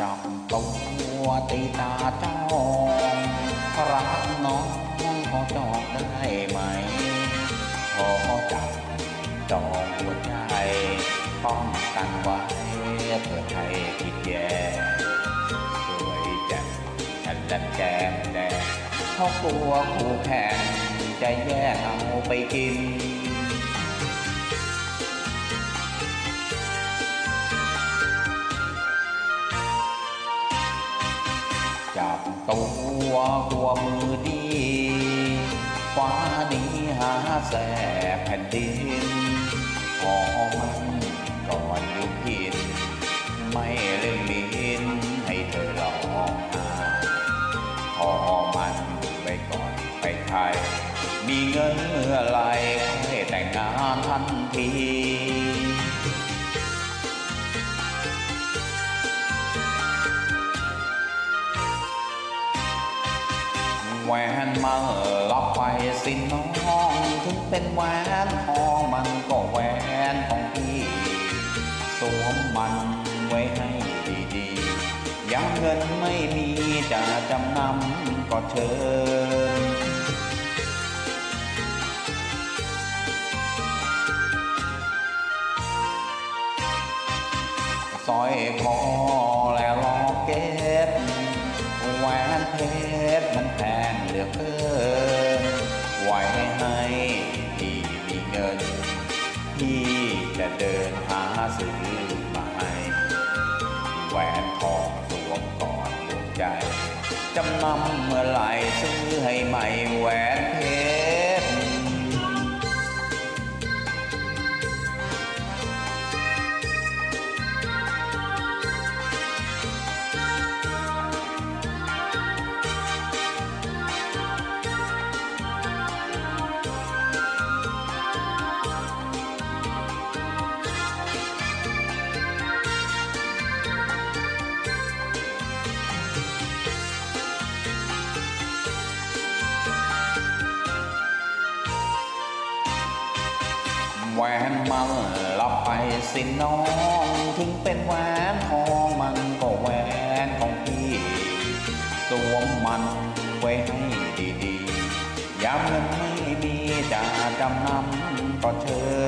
ចំតុងទីតាចងរាក់នោះ ขอจองได้ไหม ขอจับจองหัวใจ ป้องกันไว้เพื่อใครคิดแย่สวยแจ่มฉันดันแก้มแดงเพราะกลัวคู่แข่งจะแย่งเอาไปกินจับตัวกลัวมือดี ฟ้านี้หาแสบแผ่นดินขอมันก่อนยุพิน ไม่เล่นบินให้เธอร้องหาขอมันไปก่อนไปไทย มีเงินเมื่อไรให้แต่งงานทันที แหวนมารับไปสิน้องถึงเป็นแหวนทองมันก็แหวนของพี่สวมมันไว้ให้ดีๆยังเงินไม่มีจะจำนำก็เชิญสร้อยคอและลอกเก็ต แหวนเพชรมันแพงเหลือเกินไว้ให้พี่มีเงิน พี่จะเดินหาซื้อมาให้แหวนทองสวมก่อนดวงใจจำนำเมื่อไหร่ซื้อให้ใหม่แหวน แหวนมันรับไปสิน้อง ถึงเป็นแหวนทองมันก็แหวนของพี่ สวมมันไว้ให้ดีๆยามเงินไม่มีจะจำนำก็เชิญ